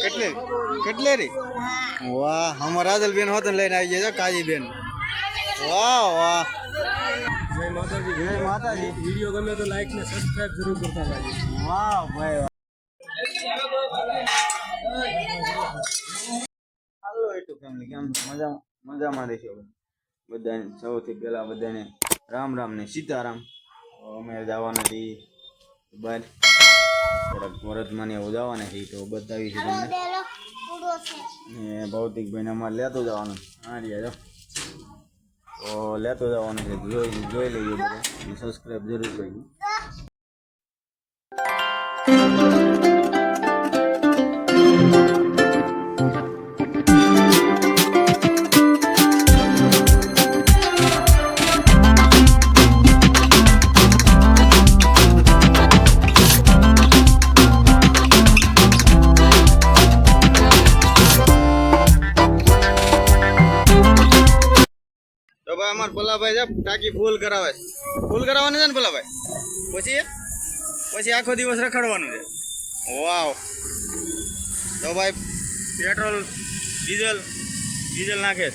કેટલી? કેટલી રી? વાહ અમાર રાદલ બેન હોત ને લઈને આવી જાય કાજી બેન. વાહ વાહ. જય માતાજી. જય માતાજી. વીડિયો ગમે તો લાઈક ને સબસ્ક્રાઇબ જરૂર કરતા જાજો વાહ ભાઈ વાહ. હાલો યુટ્યુબ ફેમિલી કેમ છો? મજા મજામાં રહેશો બધાને સૌથી પહેલા બધાને રામ રામ ને સીતારામ. અમે જવાના છીએ બહાર. થોડાક વરદમાં ને એવું જવાના છે તો બતાવી છે તમને. ને ભૌતિકભાઈને અમારે લેતું જવાનું. હા રહ્યા જો. તો લેતું જવાનું છે જોઈ જોઈ લઈએ બધા. સબસ્ક્રાઈબ જરૂર કરજો. અમાર ભલાભાઈ છે ટાંકી ફૂલ કરાવે છે. ફૂલ કરાવવાની છે ને ભલાભાઈ? પછી? પછી આખો દિવસ રખડવાનું છે. વાવ. તો ભાઈ, પેટ્રોલ, ડીઝલ ડીઝલ નાખે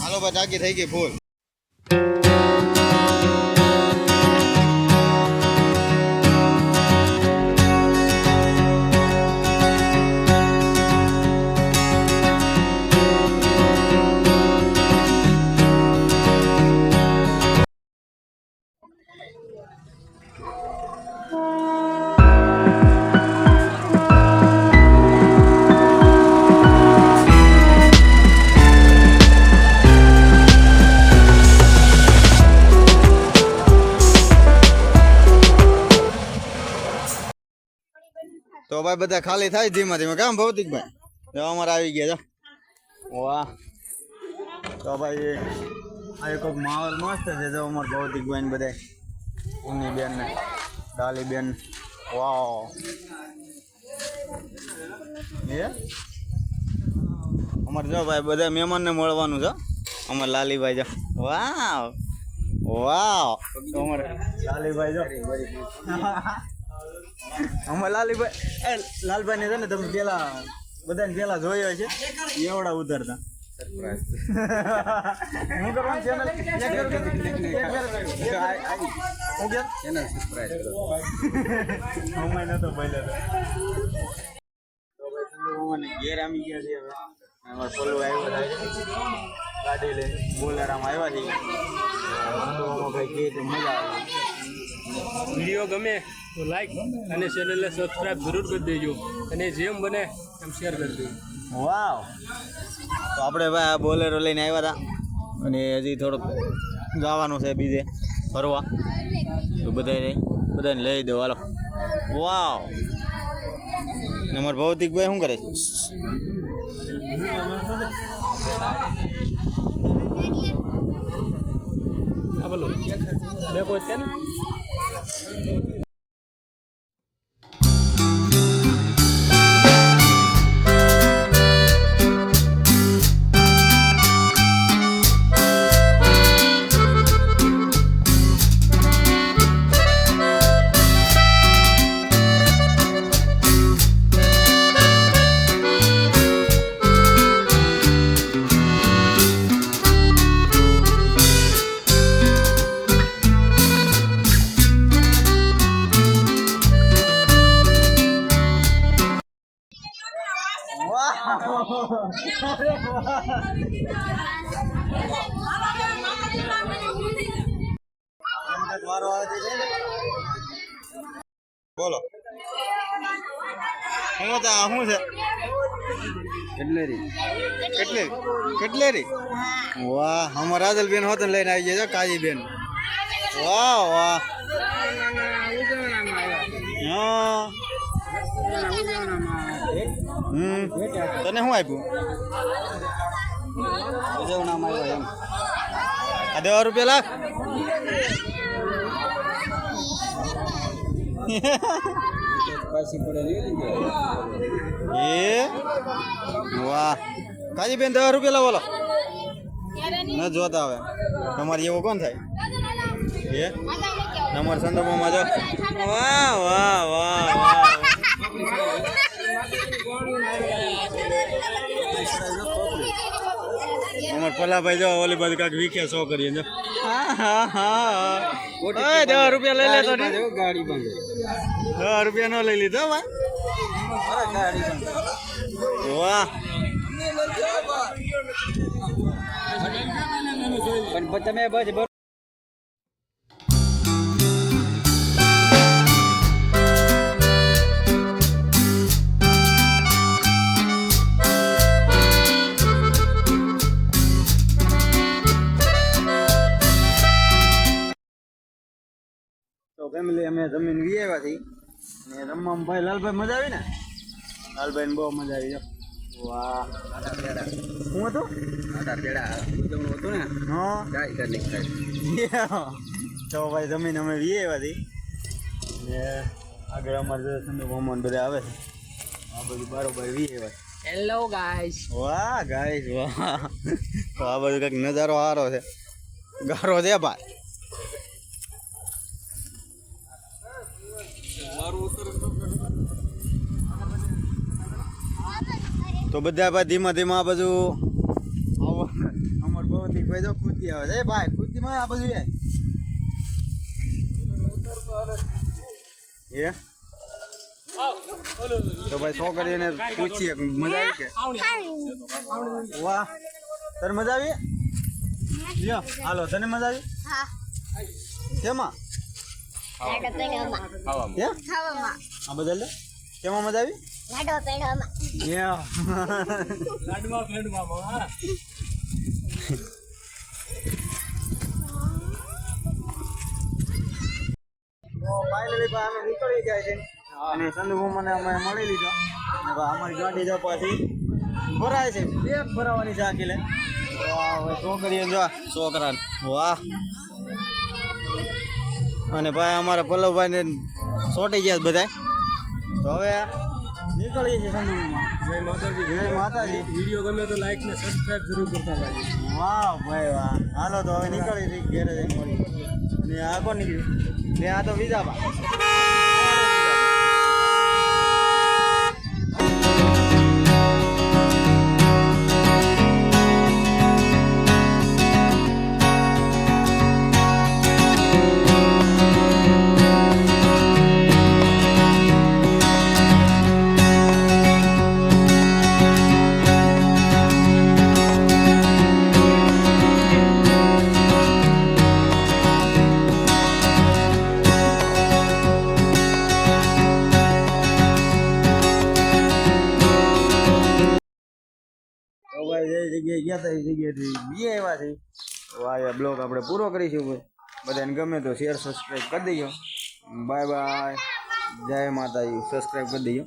હાલો ભાઈ ટાંકી થઈ ગઈ ફૂલ તો ભાઈ બધા ખાલી થાય ધીમે ધીમે. કામ ભૌતિકભાઈ જો અમારે આવી ગયા છો વાહ. તો ભાઈ આ એક માહોલ મસ્ત છે, જો અમારે ભૌતિકભાઈ ને બધા ઉની બેન ને ડાલી બેન. વાહ. એ અમારે જો ભાઈ બધા મહેમાનને મળવાનું છે. અમારે લાલીભાઈ જો. વાવ વાવ તો અમારે લાલીભાઈ જો. અમારે લાલીભાઈ એ લાલભાઈ ને છે ને તમે પેલા બધાને પેલા જોયો છે. એવડા ઉતરતા હું કરવાનું ચેનલ હું કે સબસ્ક્રાઇબ કરો. તો. ઘેર આમી ગયા છે હવે. અમારે આવ્યો ગાડી લઈને બોલેરામાં આવ્યા છે. ભાઈ તો મજા આવે. વીડિયો ગમે. તો લાઈક અને ચેનલને સબસ્ક્રાઈબ જરૂર કરી દેજો. અને જેમ બને એમ શેર કરી દેજો. વાવ. તો આપણે ભાઈ આ બોલેરો લઈને આવ્યા હતા અને હજી થોડુંક જવાનું છે બીજે ફરવા. તો બધાને બધાને લઈ દો હાલો. વાવ. નંબર ભૌતિકભાઈ શું કરે છે? બોલો. બે ને? બોલો. હું તો શું છે? કેટલેરી. કેટલી? કેટલેરી વાહ અમારા રાદલ બેન હોત લઈને આવી જાય કાજી બેન વાહ વાહ. હમ તને શું આપ્યું? આ દવા રૂપિયા એ? વાહ. કાજી બેન દસ રૂપિયા બોલો ન જોતા હવે. તમારે એવો કોણ થાય? એ? નંબર સંદર્ભમાં જો. વાહ વાહ વાહ વાહ. પલાભાઈ જો ઓલી બાજુ કાક વીખે સો કરીએ ને હા હા હા. ઓય દસ રૂપિયા લઈ લેતો ને ગાડી બંધ. દસ રૂપિયા નો લઈ લીધો વાહ. વાહ. પણ તમે બસ ફેમિલી અમે જમીન વી આવ્યા હતી ને રમવામાં ભાઈ લાલભાઈ મજા આવી ને? લાલભાઈ બહુ મજા આવી જો. વાહ. હું હતું? હતું ને હા. તો ભાઈ જમીન અમે વી આવ્યા હતી આગળ અમારે સંદુ બધા આવે છે. આ બધું બારોબાર વી આવ્યા. હેલો ગાઈસ વાહ ગાઈસ વાહ. તો આ બધું કંઈક નજારો સારો છે. ગારો છે ભાઈ. તો બધા ભાઈ ધીમા ધીમા આ બધું અમર ભાઈ તો ખુદથી આવે. છે એ ભાઈ કુર્તીમાં આ બધું એ તો ભાઈ છોકરીને પૂછીએ મજા આવી કે? વાહ. તને મજા આવી? લ્યો હાલો તને મજા આવી? હા? કેમાં કેમાં મજા આવી? યા લાડવા ફેડવા હા. ફાઇનલી ભાઈ અમે નીકળી જાય છે અને સંદુ મને અમે મળી લીધો. અને ભાઈ અમારી ગાડી જો પાછી ભરાય છે. બે ભરાવાની છે આખી લે. વાહ ભાઈ છોકરીઓ જો છોકરા વાહ. અને ભાઈ અમારા પલ્લવભાઈને સોટી ગયા બધા તો હવે નીકળીએ છીએ સંદુમાં જય માતાજી. જય માતાજી. વીડિયો ગમે તો લાઈક ને સબસ્ક્રાઇબ જરૂર કરતા રહેજો વાહ ભાઈ વાહ. હાલો તો હવે નીકળી જઈ ઘેરે જઈને મળી અને આ કોણ નીકળ્યું? મેં આ તો વિજાબા. જગ્યાએ ગયા હતા એ જગ્યાએથી બીએ આવ્યા છે. તો આ બ્લોગ આપણે પૂરો કરીશું ભાઈ. બધાને ગમે તો શેર સબસ્ક્રાઈબ કરી દઈએ બાય બાય. જય માતાજી. સબસ્ક્રાઈબ કરી દઈએ